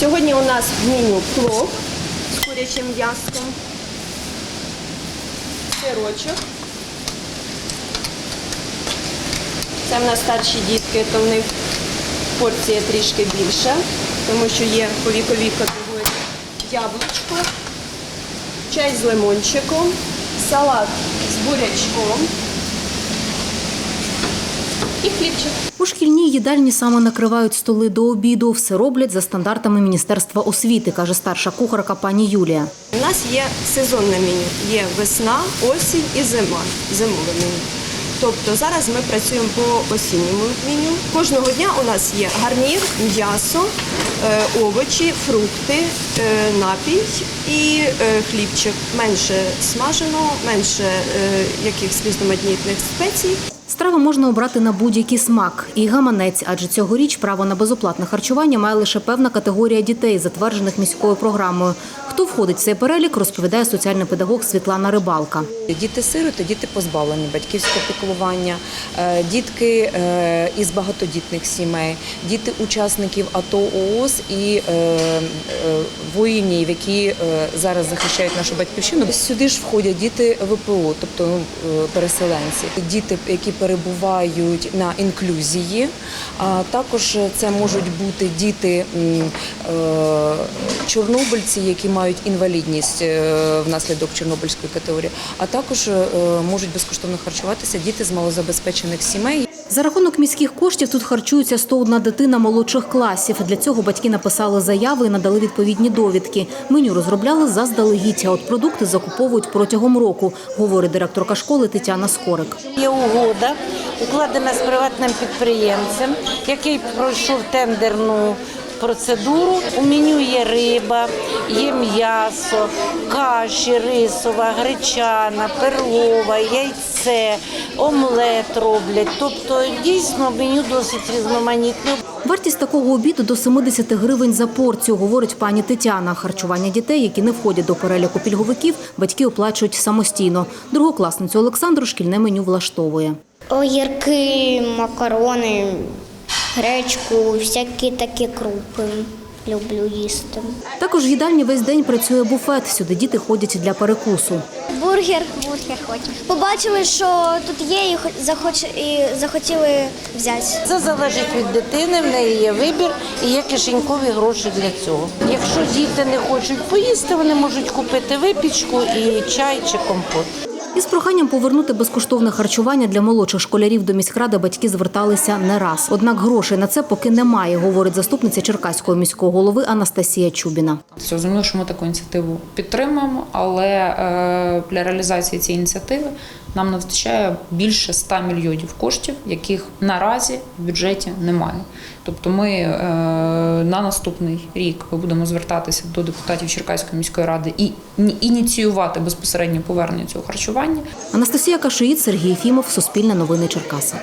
Сьогодні у нас в меню плов з курячим м'яском, сирочок. Це в нас старші дітки, то в них порція трішки більша, тому що є по віковій категорії яблучко, чай з лимончиком, салат з бурячком і хлібчик. У шкільній їдальні саме накривають столи до обіду. Все роблять за стандартами Міністерства освіти, каже старша кухарка пані Юлія. У нас є сезонне меню, є весна, осінь і зима, зимове меню. Тобто зараз ми працюємо по осінньому меню. Кожного дня у нас є гарнір, м'ясо, е, овочі, фрукти, е, напій і е, хлібчик. Менше смажено, менше якихось різноманітних спецій. Страви можна обрати на будь-який смак і гаманець, адже цьогоріч право на безоплатне харчування має лише певна категорія дітей, затверджених міською програмою. Хто входить в цей перелік, розповідає соціальний педагог Світлана Рибалка. Діти-сироти, діти позбавлені батьківського піклування, е, дітки е, із багатодітних сімей, діти учасників АТО ООС і е, воїнів, які зараз захищають нашу батьківщину. Сюди ж входять діти ВПО, тобто ну, переселенці, діти, які перебувають на інклюзії. А також це можуть бути діти е, чорнобильці, які мають інвалідність е, внаслідок чорнобильської категорії, а також е, можуть безкоштовно харчуватися діти з малозабезпечених сімей. За рахунок міських коштів тут харчується 101 дитина молодших класів. Для цього батьки написали заяви і надали відповідні довідки. Меню розробляли заздалегідь, а от продукти закуповують протягом року, говорить директорка школи Тетяна Скорик. Є угода, укладена з приватним підприємцем, який пройшов тендерну процедуру. У меню є риба, є м'ясо, каші, рисова, гречана, перлова, яйце, омлет роблять. Тобто дійсно меню досить різноманітне. Вартість такого обіду до 70 гривень за порцію, говорить пані Тетяна. Харчування дітей, які не входять до переліку пільговиків, батьки оплачують самостійно. Другокласницю Олександру шкільне меню влаштовує. Огірки, макарони, гречку, всякі такі крупи люблю їсти. Також в їдальні весь день працює буфет. Сюди діти ходять для перекусу. Бургер, бургер хочемо. Побачили, що тут є, і захоч... і захотіли взяти. Це залежить від дитини, в неї є вибір і є кишенькові гроші для цього. Якщо діти не хочуть поїсти, вони можуть купити випічку і чай чи компот. Із проханням повернути безкоштовне харчування для молодших школярів до міськради батьки зверталися не раз. Однак грошей на це поки немає, говорить заступниця Черкаського міського голови Анастасія Чубіна. Зрозуміло, що ми таку ініціативу підтримуємо, але е, для реалізації цієї ініціативи нам не вистачає більше 100 мільйонів коштів, яких наразі в бюджеті немає. Тобто ми е, на наступний рік будемо звертатися до депутатів Черкаської міської ради і ініціювати безпосередньо повернення цього харчування. Анастасія Кашиїд, Сергій Фімов, Суспільне новини Черкаси.